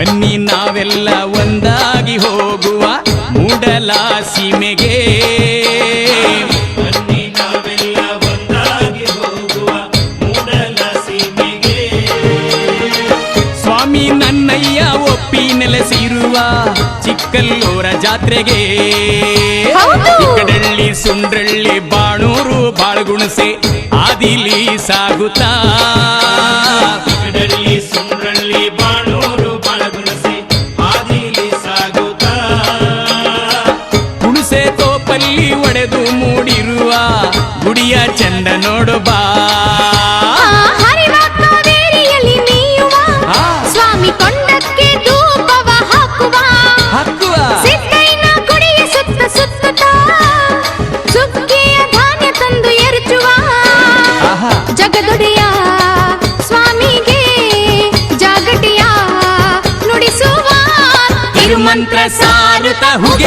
ಬನ್ನಿ ನಾವೆಲ್ಲ ಒಂದಾಗಿ ಹೋಗುವ ಮೂಡಲ ಸೀಮೆಗೆ ನಾವೆಲ್ಲ ಒಂದಾಗಿ ಹೋಗುವ ಸೀಮೆಗೆ ಸ್ವಾಮಿ ನನ್ನಯ್ಯ ಒಪ್ಪಿ ನೆಲೆಸಿರುವ ಚಿಕ್ಕಲ್ಲೂರ ಜಾತ್ರೆಗೆ. ಕಡಳ್ಳಿ ಸುಂಡ್ರಳ್ಳಿ ಬಾಣೂರು ಬಾಳ್ಗುಣಸೆ ಆದಿಲಿ ಸಾಗುತ್ತಾ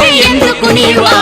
ఎందుకు నీవా?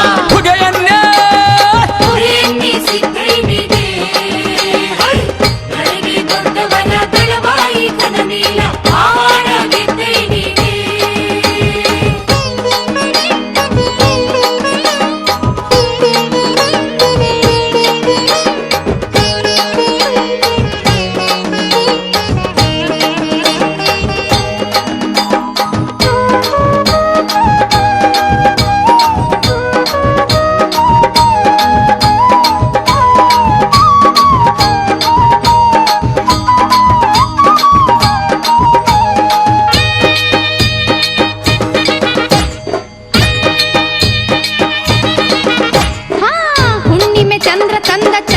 咱们的。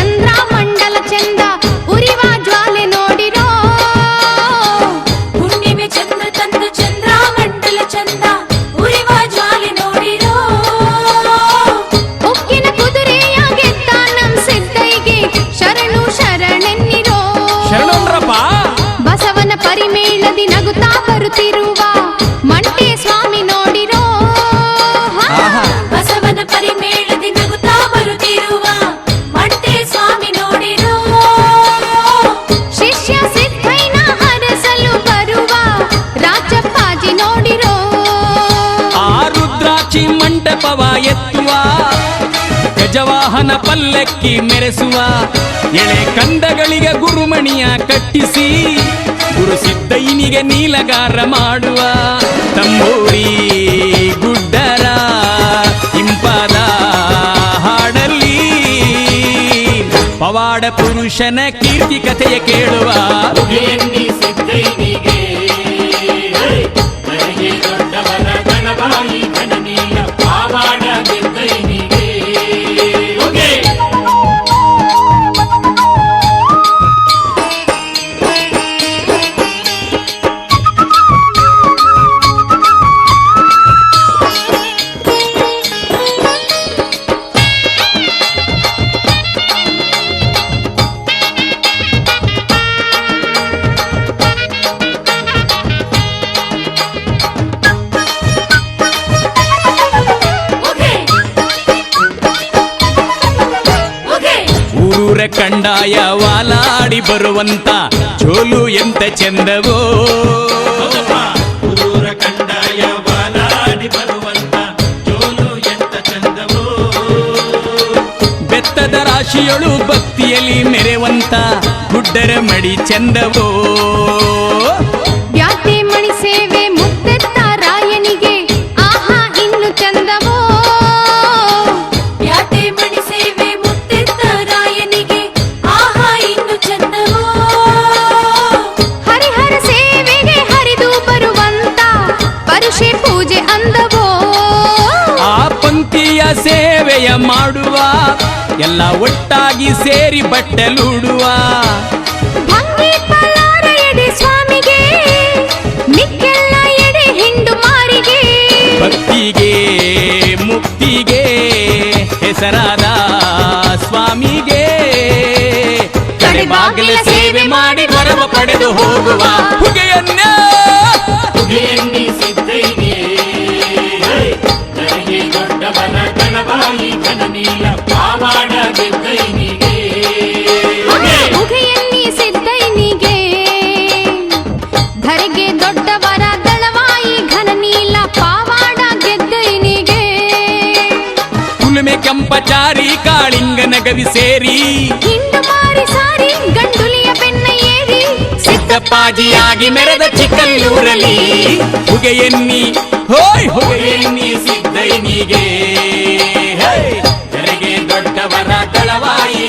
ಪವಾ ಎತ್ತುವ, ಗಜವಾಹನ ಪಲ್ಲಕ್ಕಿ ಮೆರೆಸುವ, ಎಳೆ ಕಂದಗಳಿಗೆ ಗುರುಮಣಿಯ ಕಟ್ಟಿಸಿ, ಗುರು ಸಿದ್ದೈನಿಗೆ ನೀಲಗಾರ ಮಾಡುವ ತಂಬೂರಿ ಗುಡ್ಡರ ಇಂಪದ ಹಾಡಲ್ಲಿ ಪವಾಡ ಪುರುಷನ ಕೀರ್ತಿ ಕಥೆಯ ಕೇಳುವ. ಊರ ಕಂಡಾಯ ವಾಲಾಡಿ ಬರುವಂತ ಚೋಲು ಎಂತ ಚಂದವೋ? ಊರ ಕಂಡಾಯ ವಾಲಾಡಿ ಬರುವಂತ ಚೋಲು ಎಂತ ಚಂದವೋ? ಬೆತ್ತದ ರಾಶಿಯೊಳು ಭಕ್ತಿಯಲ್ಲಿ ಮೆರೆವಂತ ಗುಡ್ಡರ ಮಡಿ ಚಂದವೋ? ಪಂಕ್ತಿಯ ಸೇವೆಯ ಮಾಡುವ ಎಲ್ಲ ಒಟ್ಟಾಗಿ ಸೇರಿ ಬಟ್ಟಲುಡುವ. ಸ್ವಾಮಿಗೆ ಎಡೆ ಹಿಂಡು ಮಾರಿಗೆ. ಭಕ್ತಿಗೆ ಮುಕ್ತಿಗೆ ಹೆಸರಾದ ಸ್ವಾಮಿಗೆ. ಕಡೆಬಾಗಿಲ ಸೇವೆ ಮಾಡಿ ವರವ ಪಡೆದು ಹೋಗುವ. ದೊಡ್ಡವನ ಗಣಬಾಯಿ ಘನನೀಲ ಪಾವಾಡ ಗೆದ್ದೈನಿಗೆ ಉಗೆಯನ್ನಿ ಸಿದ್ದೈನಿಗೆ ಧರೆಗೆ ದೊಡ್ಡವರ ದಳವಾಯಿ ಘನ ಪಾವಾಡ ಗೆದ್ದೈನಿಗೆ ಕುಲುಮೆ ಕೆಂಪಚಾರಿ ಕಾಳಿಂಗನ ನಗವಿ ಸೇರಿ. ಸಿದ್ದಪ್ಪಾಜಿಯಾಗಿ ಮೆರೆದ ಚಿಕ್ಕಲ್ಲೂರಲಿ ಹೊಗೆಯನ್ನಿ ಹೋಯ್ ಹೊಗೆಯನ್ನಿ ಸಿದ್ದೈನಿಗೆ ಹೇ! ಜನಗೆ ದೊಡ್ಡವರ ದಳವಾಯಿ